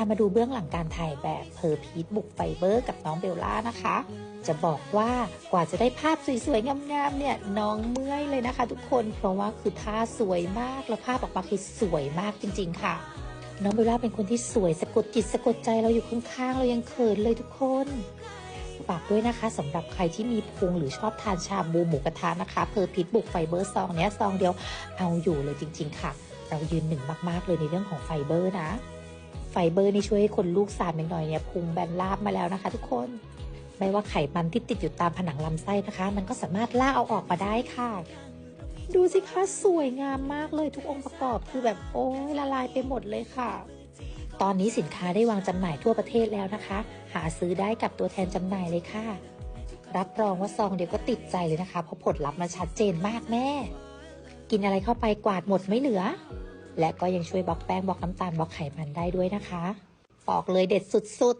ามาดูเบื้องหลังการถ่ายแบบเพอร์พีทบุกไฟเบอร์กับน้องเบลล่านะคะ จะบอกว่ากว่าจะได้ภาพสวยๆ งามๆเนี่ยน้องเมื่อยเลยนะคะ ทุกคน เพราะว่าคือท่าสวยมากแล้วภาพออกมาคือสวยมากจริง ๆ ค่ะ น้องเบลล่าเป็นคนที่สวยสะกดจิตสะกดใจเราอยู่ข้างๆ เรายังเขินเลยทุกคนฝากด้วยนะคะสำหรับใครที่มีพุงหรือชอบทานชาบูหมูกระทะนะคะเพอร์พิทบุกไฟเบอร์ซองเนี้ยซองเดียวเอาอยู่เลยจริง ๆ ค่ะ เรายืนหนึ่งมากๆเลยในเรื่องของไฟเบอร์นะ เบอร์นี่ช่วยให้คนลูกสามอย่างหน่อยเนี่ยพุงแบนราบมาแล้วนะคะ ทุกคน ไม่ว่าไขมันที่ติดอยู่ตามผนังลำไส้นะคะ มันก็สามารถล่าเอาออกมาได้ค่ะ ดูสิคะสวยงามมากเลยทุกองค์ประกอบคือแบบโอ้ยละลายไปหมดเลยค่ะ ตอนนี้สินค้าได้วางจำหน่ายทั่วประเทศแล้วนะคะ หาซื้อได้กับตัวแทนจำหน่ายเลยค่ะ รับรองว่าซองเดียวก็ติดใจเลยนะคะ เพราะผลลัพธ์มันชัดเจนมากแม่ กินอะไรเข้าไปกวาดหมดไม่เหลือ และก็ยังช่วยบล็อกแป้งบล็อกน้ำตาลบล็อกไขมันได้ด้วยนะคะ บอกเลยเด็ดสุด